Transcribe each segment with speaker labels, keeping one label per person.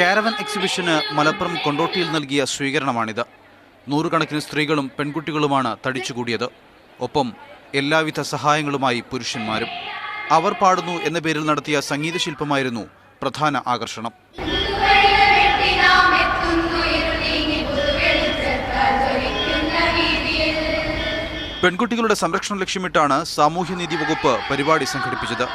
Speaker 1: Caravan എക്സിബിഷന് മലപ്പുറം കൊണ്ടോട്ടിയിൽ നൽകിയ സ്വീകരണമാണിത്. നൂറുകണക്കിന് സ്ത്രീകളും പെൺകുട്ടികളുമാണ് തടിച്ചുകൂടിയത്. ഒപ്പം എല്ലാവിധ സഹായങ്ങളുമായി പുരുഷന്മാരും. അവർ പാടുന്നു എന്ന പേരിൽ നടത്തിയ സംഗീത ശില്പമായിരുന്നു പ്രധാന ആകർഷണം. പെൺകുട്ടികളുടെ സംരക്ഷണം ലക്ഷ്യമിട്ടാണ് സാമൂഹ്യനീതി വകുപ്പ് പരിപാടി സംഘടിപ്പിച്ചത്.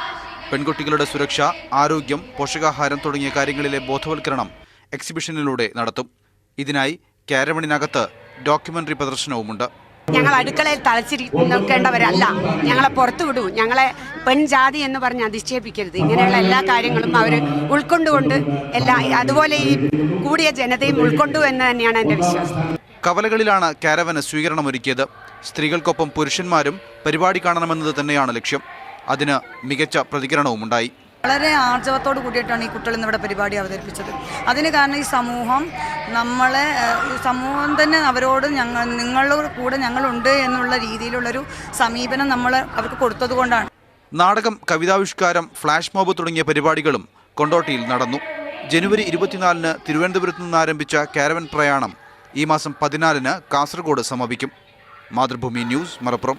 Speaker 1: പെൺകുട്ടികളുടെ സുരക്ഷ ആരോഗ്യം പോഷകാഹാരം തുടങ്ങിയ കാര്യങ്ങളിലെ ബോധവൽക്കരണം എക്സിബിഷനിലൂടെ നടത്തും. ഇതിനായി കാരവണിനകത്ത് ഡോക്യുമെന്ററി പ്രദർശനവുമുണ്ട്.
Speaker 2: ഞങ്ങൾ അടുക്കളയിൽ തളച്ചിരി നിൽക്കേണ്ടവരല്ല. ഞങ്ങളെ പുറത്തു വിടൂ. ഞങ്ങളെ പെൺജാതി എന്ന് പറഞ്ഞ് അധിക്ഷേപിക്കരുത്. ഇങ്ങനെയുള്ള എല്ലാ കാര്യങ്ങളും അവർ ഉൾക്കൊണ്ടുകൊണ്ട് എല്ലാ അതുപോലെ ഈ കൂടിയ ജനതയും ഉൾക്കൊണ്ടു എന്ന് തന്നെയാണ് എന്റെ വിശ്വാസം.
Speaker 1: കവലകളിലാണ് കാരവന് സ്വീകരണമൊരുക്കിയത്. സ്ത്രീകൾക്കൊപ്പം പുരുഷന്മാരും പരിപാടി കാണണമെന്നത് തന്നെയാണ് ലക്ഷ്യം. അതിന് മികച്ച പ്രതികരണവുമുണ്ടായി
Speaker 3: വളരെ ആർജവത്തോട് കൂടിയിട്ടാണ് ഈ കുട്ടികൾ ഇന്നിവിടെ പരിപാടി അവതരിപ്പിച്ചത്. അതിന് കാരണം ഈ സമൂഹം നമ്മളെ സമൂഹം തന്നെ അവരോട് ഞങ്ങൾ നിങ്ങളുടെ കൂടെ ഞങ്ങളുണ്ട് എന്നുള്ള രീതിയിലുള്ളൊരു സമീപനം നമ്മൾ അവർക്ക് കൊടുത്തത് കൊണ്ടാണ്.
Speaker 1: നാടകം കവിതാവിഷ്കാരം ഫ്ലാഷ് മോബ് തുടങ്ങിയ പരിപാടികളും കൊണ്ടോട്ടിയിൽ നടന്നു. ജനുവരി ഇരുപത്തിനാലിന് തിരുവനന്തപുരത്ത് നിന്ന് ആരംഭിച്ച കാരവൻ പ്രയാണം ഈ മാസം പതിനാലിന് കാസർഗോഡ് സമാപിക്കും മാതൃഭൂമി ന്യൂസ് മലപ്പുറം.